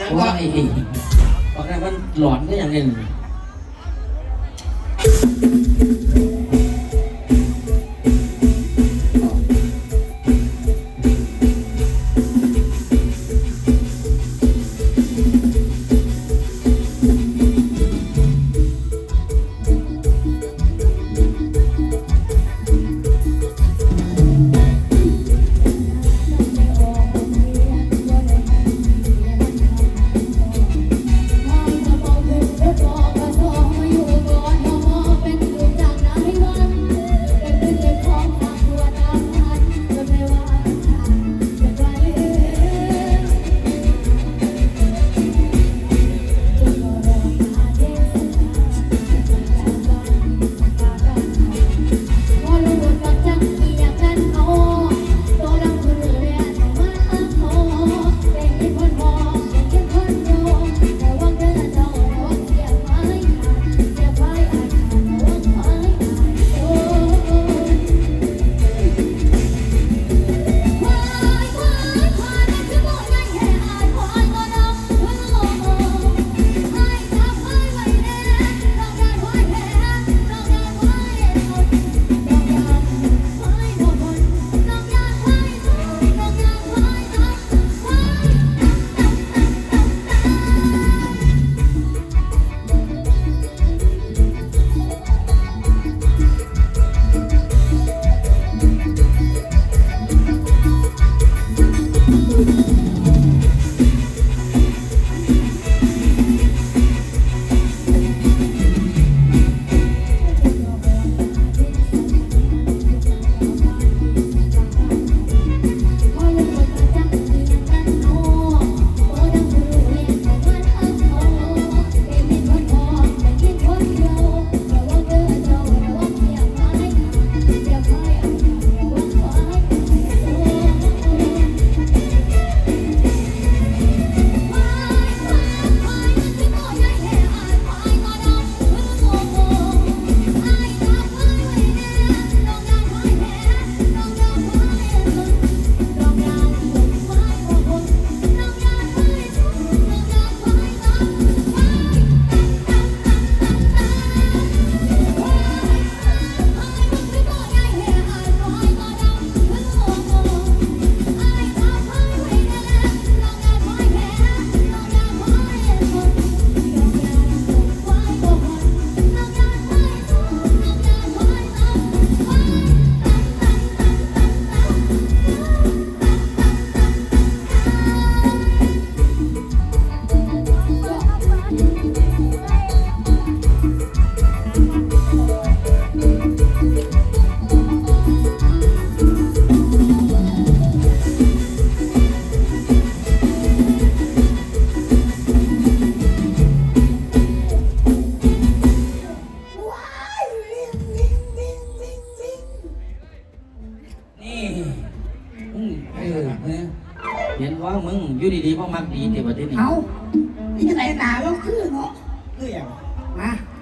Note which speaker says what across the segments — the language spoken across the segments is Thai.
Speaker 1: ยัง
Speaker 2: ว่า
Speaker 1: ก็
Speaker 2: ไอ้บอกได้มันหลอนก็อย่างหนึ่งนี่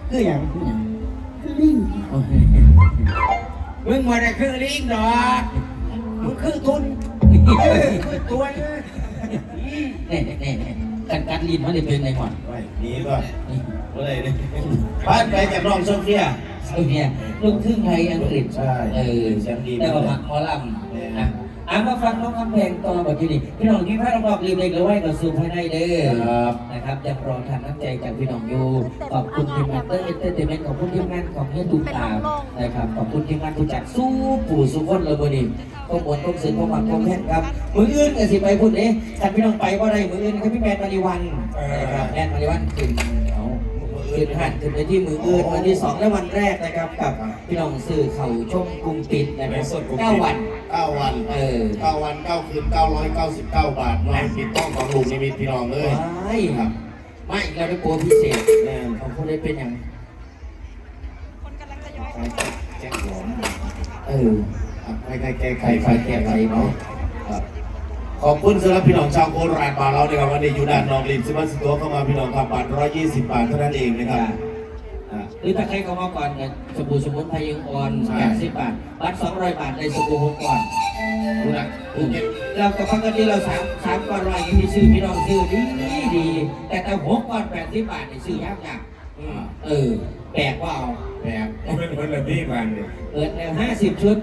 Speaker 2: มา
Speaker 3: คือ
Speaker 1: อย่างคือ
Speaker 3: ลิง
Speaker 2: โอเค
Speaker 1: มึงมาได้คือลิงดอกมึงคือทุนคือตัวเนย
Speaker 2: แน่แน่แน่กันกัดลิ้นมันได้เป็นในหมด
Speaker 4: ไปหนีก่อน
Speaker 2: นี่
Speaker 4: อะไรเนี่ยบ้านไปจากน้องโซเฟีย
Speaker 2: โอเคลูกครึ่งไทยอังกฤษ
Speaker 4: ใช่
Speaker 2: เออ
Speaker 4: เสียงดี
Speaker 2: แต่ว่ามักหมอลำ นะอะมาฟังน้องคำเพลงต่อแบบนี้พี่น้องที่พระรอบๆรีบเล็กหรือว่ากับซูภายในเด้อ
Speaker 4: ครับ
Speaker 2: นะครับยังรอทานน้ำใจจากพี่น้องอยู่ขอบคุณทีมงานเตอร์เอนเตอร์เทนเมนต์ขอบคุณทีมงานของเฮียตูตามนะครับขอบคุณทีมงานผู้จัดสู้ปู่สุพจน์เลยวันนี้ก็บวนต้องสื่อความหวังความแพทย์ครับมืออื่นกันสิไปพูดเอ๊ะฉันพี่น้องไปว่าได้มืออื่นครับพี่แมนมาริวันนะครับแมนมาริวันขึ้นเอา ขึ้นหันขึ้นไปที่มืออื่นวันที่สองและวันแรกนะครับกับพี่น้องสื่อเขาชมกรุงปิดนะครับเก้าวัน
Speaker 4: เก้าวัน
Speaker 2: เออ
Speaker 4: เก้าวันเก้าคืนเก้าร้อยเก้าสิบเก้าบาทนอนปิดต้องของลุงนิมิตพี่น้องเลย
Speaker 2: ไม่ครับไม่เราได้โปรพิเศษ
Speaker 4: แน่น
Speaker 2: ของคนได้เป็นอย่าง
Speaker 4: แจ็คหลอม
Speaker 2: เออ
Speaker 4: ใครใครแก้ไข
Speaker 2: ไข่ไฟแก้ไฟเนาะ
Speaker 4: ครับ ขอบคุณสำหรับพี่น้องชาวโคราชบานเราเนี่ยครับวันนี้อยู่ด้านนองริมซิมันสตัวเข้ามาพี่น้องครับบาทร้อยยี่สิบบาทเท่านั้นเองนะครับอะ
Speaker 1: รือถ้าใครเข้ามาก่อนเนี่ยสบู่สมุนไพรยังอ่อน
Speaker 4: ใช่
Speaker 1: แปดสิบบาท บัตรสองร้อยบาทในสบู่หกก่อน
Speaker 4: ดูนะภูเก็ต
Speaker 1: เรากับปกติเราสามสามก่อนร้อยยังมีซื้อพี่น้องซื้อดีดี แต่แต่หกก่อนแปดสิบบาทเนี่ยซื้อยากยาก
Speaker 4: อืม
Speaker 1: เออแปลกว่าเอา
Speaker 4: แบบ
Speaker 5: เป็นคนละที่กันเนี่ย
Speaker 1: เปิดแล้วห้าสิบชุด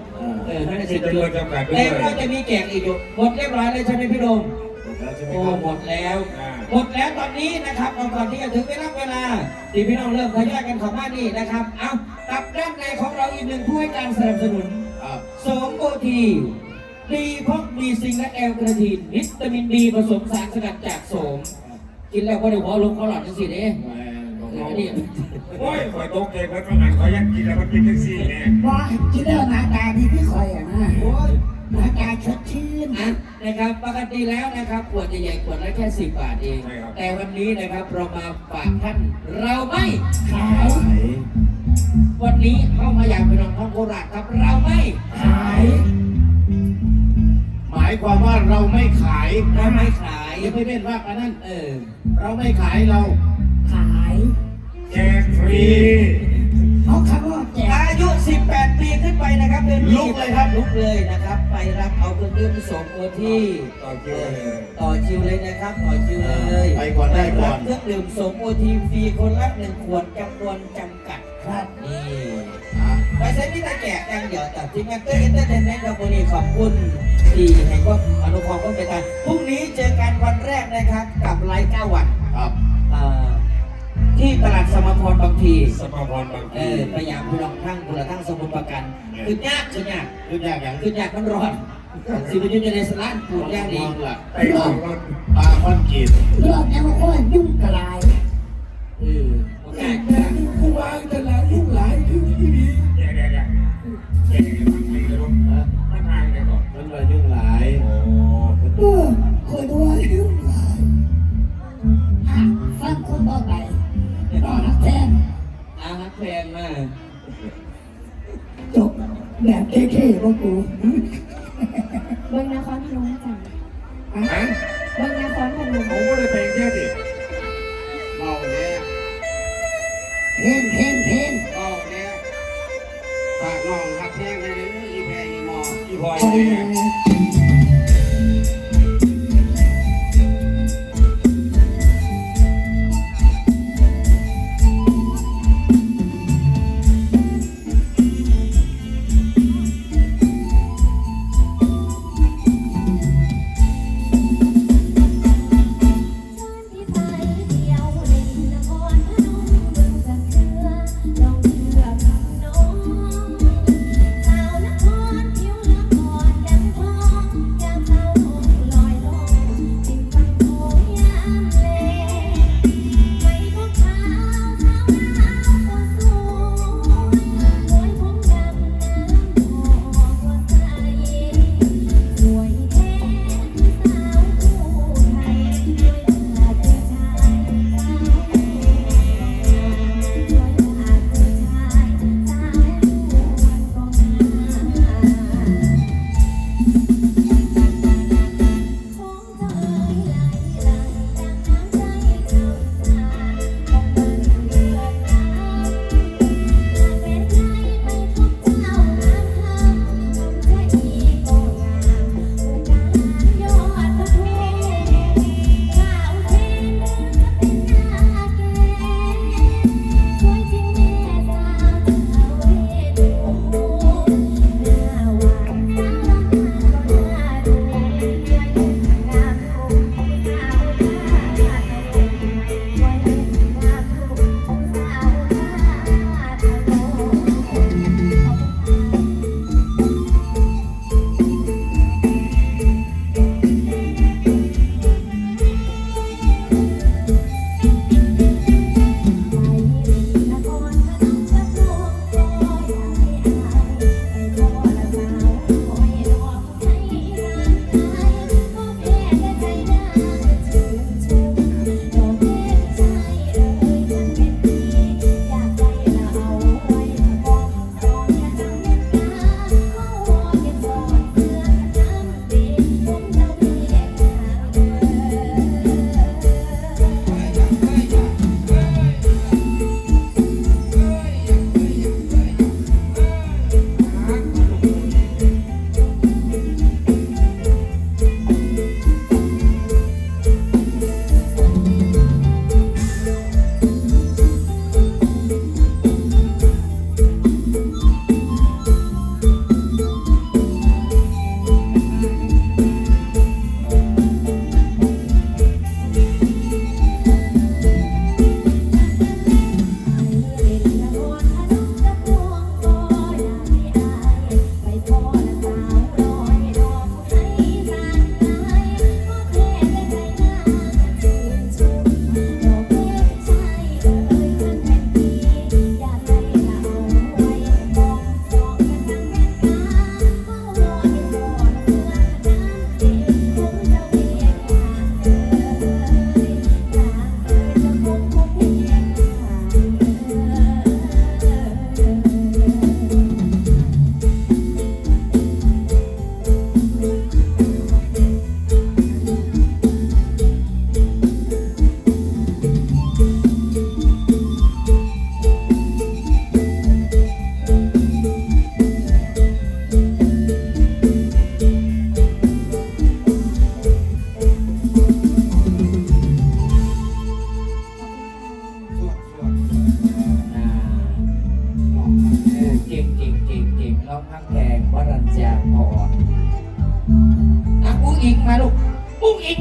Speaker 1: เออห้าสิบชุด
Speaker 5: จำกัดด้วย
Speaker 1: แต่เราจะมีแจกอีกอยู่หมดเรียบร้อยเลยใช่ไหมพี่โดม
Speaker 4: แล้วใช่ไหม
Speaker 1: โอ้
Speaker 4: ครับ
Speaker 1: หมดแล้ว
Speaker 5: อ่า
Speaker 1: หมดแล้วตอนนี้นะครับเอาก่อนที่จะถึงเวลาเวลาที่พี่น้องเริ่มทยอยกันเข้ามานี่นะครับเอากับด้านในของเราอีกหนึ่งผู้ให้การสนับสนุน
Speaker 4: ครับ
Speaker 1: โสมโอทีดีเพราะมีซิงค์และแอลกระทีนวิตามินดีผสมสารสกัดจากโสม กินแล้วก็เดี๋ยวหัวลงเขาหลอดจังสิเด้
Speaker 4: แหม่ของ
Speaker 1: เอ
Speaker 4: เรา
Speaker 1: อนี่
Speaker 5: โอ้ยคอยตกใจเพิ่นว่างันเขายังกินแล้วมันเป็นแท็กซี่เนี่ย
Speaker 3: ว่าคิดเรื่องหน้าตาดีพี่คอยอะนะโอ้ยหน้าตาสดชื่น
Speaker 1: อะนะครับปกติแล้วนะครับขวดใหญ่ๆขวดละแค่สิบบาทเอง แต่วันนี้นะครับเรามาฝากท่านเราไม่
Speaker 3: ขาย
Speaker 1: วันนี้เข้ามาอย่างเป็นรองท้องโคราชครับเราไม่
Speaker 3: ขาย
Speaker 4: หมายความว่าเราไม่ขาย
Speaker 1: เราไม่ขาย
Speaker 4: อย่าไปเป็นว่ากันนั่น
Speaker 1: เออ
Speaker 4: เราไม่ขายเรา
Speaker 3: ขาย
Speaker 5: แจกฟรี
Speaker 3: เอาคำว่าแจก
Speaker 1: อายุ 18 ปีขึ้นไปนะครับเดินลุกเลยครับลุกเลยนะครับ ไปรับเอาเครื่องดื่มสมโอที่
Speaker 5: ต่อคิวเลย
Speaker 1: ต่อคิวเลยนะครับต่อคิวเลย
Speaker 4: ไปก่อนได้ก่อน
Speaker 1: รับเครื่องดื่มสมโอทีฟรีคนละหนึ่งขวดจำนวนจำกัดครับนี่
Speaker 4: อะ
Speaker 1: ไปเซ็นที่ตาแจกอย่างเดียวแต่ทีมงานเตอร์เอนเตอร์เทนเมนต์ครับวันนี้ขอบคุณที่ให้ความอนุเคราะห์ก็เป็นการพรุ่งนี้เจอกันวันแรกนะครับกับไลฟ์9วัน
Speaker 4: ครับ
Speaker 1: เอ่อที่ ตลาดสมพรบางที
Speaker 5: สปาพรบาง
Speaker 1: เอ
Speaker 5: ที
Speaker 1: อพยายามคุณลองทั้งคุณละทั้งสมุนประกันคือยากคือยาก
Speaker 4: ขึ้นยากอย่าง
Speaker 1: คือยากมันร้อนสิบยุทธ์ในสลานปูนยากดี
Speaker 4: มองหลัก
Speaker 5: ไปออกรถ
Speaker 4: ปลาคอนกรีต
Speaker 3: ยอดแนวโอ้ยยุ่งกระไร
Speaker 1: เออ เบิ้
Speaker 5: งน
Speaker 3: ค
Speaker 6: รพนมจ้ะ
Speaker 5: ฮะ
Speaker 6: เบิ้งนครพนม
Speaker 5: เขาไม่ได้เพลงแค่ดิ
Speaker 7: เมาเนี่ย
Speaker 3: เพลงเพลงเพลง
Speaker 7: เมาเนี่ยฝากน้องฮักแท้งเลยนะอีแพรอีหมอ
Speaker 5: อีพลอย